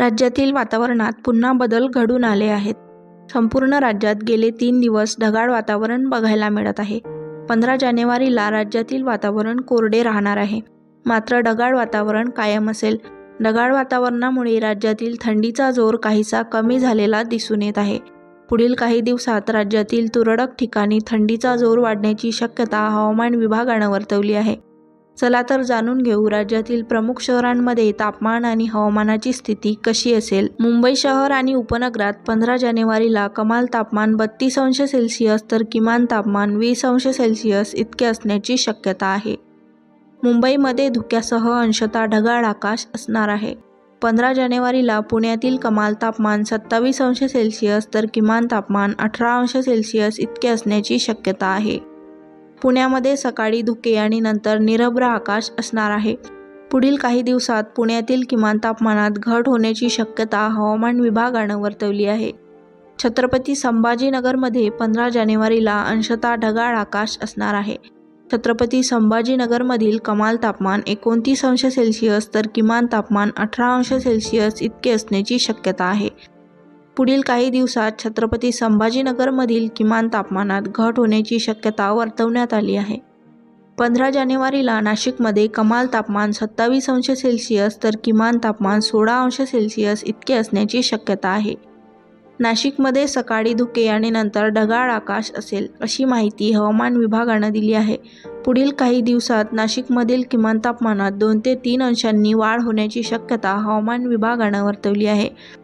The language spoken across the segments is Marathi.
राज्यातील वातावरणात पुन्हा बदल घडून आले आहेत. संपूर्ण राज्यात गेले तीन दिवस ढगाळ वातावरण बघायला मिळत आहे. पंधरा जानेवारीला राज्यातील वातावरण कोरडे राहणार आहे. मात्र ढगाळ वातावरण कायम असेल. ढगाळ वातावरणामुळे राज्यातील थंडीचा जोर काहीसा कमी झालेला दिसून येत आहे. पुढील काही दिवसात राज्यातील तुरळक ठिकाणी थंडीचा जोर वाढण्याची शक्यता हवामान विभागानं वर्तवली आहे. चला तर जाणून घेऊ राज्यातील प्रमुख शहरांमध्ये तापमान आणि हवामानाची स्थिती कशी असेल. मुंबई शहर आणि उपनगरात पंधरा जानेवारीला कमाल तापमान बत्तीस अंश सेल्सिअस तर किमान तापमान वीस अंश सेल्सिअस इतके असण्याची शक्यता आहे. मुंबईमध्ये धुक्यासह अंशतः ढगाळ आकाश असणार आहे. पंधरा जानेवारीला पुण्यातील कमाल तापमान सत्तावीस अंश सेल्सिअस तर किमान तापमान अठरा अंश सेल्सिअस इतके असण्याची शक्यता आहे. पुण्यामध्ये सकाळी धुके आणि नंतर निरभ्र आकाश असणार आहे. पुढील काही दिवसात पुण्यातील किमान तापमानात घट होण्याची शक्यता हवामान विभागानं वर्तवली आहे. छत्रपती संभाजीनगरमध्ये पंधरा जानेवारीला अंशतः ढगाळ आकाश असणार आहे. छत्रपती संभाजीनगरमधील कमाल तापमान एकोणतीस अंश सेल्सिअस तर किमान तापमान अठरा अंश सेल्सिअस इतके असण्याची शक्यता आहे. पुढील काही दिवसात छत्रपती संभाजीनगरमधील किमान तापमानात घट होण्याची शक्यता वर्तवण्यात आली आहे. पंधरा जानेवारीला नाशिकमध्ये कमाल तापमान सत्तावीस अंश सेल्सिअस तर किमान तापमान सोळा अंश सेल्सिअस इतके असण्याची शक्यता आहे. नाशिकमध्ये सकाळी धुके आणि नंतर ढगाळ आकाश असेल अशी माहिती हवामान विभागानं दिली आहे. पुढील काही दिवसात नाशिकमधील किमान तापमानात दोन ते तीन अंशांनी वाढ होण्याची शक्यता हवामान विभागानं वर्तवली आहे.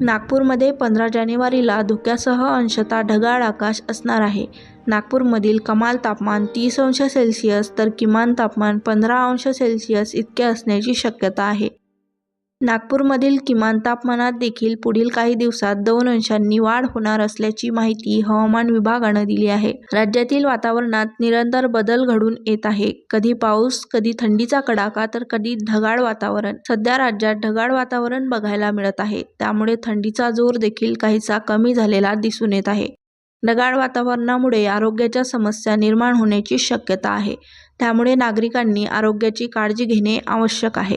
नागपूरमध्ये पंधरा जानेवारीला धुक्यासह अंशतः ढगाळ आकाश असणार आहे. नागपूरमधील कमाल तापमान तीस अंश सेल्सिअस तर किमान तापमान पंधरा अंश सेल्सिअस इतके असण्याची शक्यता आहे. नागपूरमधील किमान तापमानात देखील पुढील काही दिवसात दोन अंशांनी वाढ होणार असल्याची माहिती हवामान विभागानं दिली आहे. राज्यातील वातावरणात निरंतर बदल घडून येत आहे. कधी पाऊस कधी थंडीचा कडाका तर कधी ढगाळ वातावरण. सध्या राज्यात ढगाळ वातावरण बघायला मिळत आहे. त्यामुळे थंडीचा जोर देखील काहीसा कमी झालेला दिसून येत आहे. ढगाळ वातावरणामुळे आरोग्याच्या समस्या निर्माण होण्याची शक्यता आहे. त्यामुळे नागरिकांनी आरोग्याची काळजी घेणे आवश्यक आहे.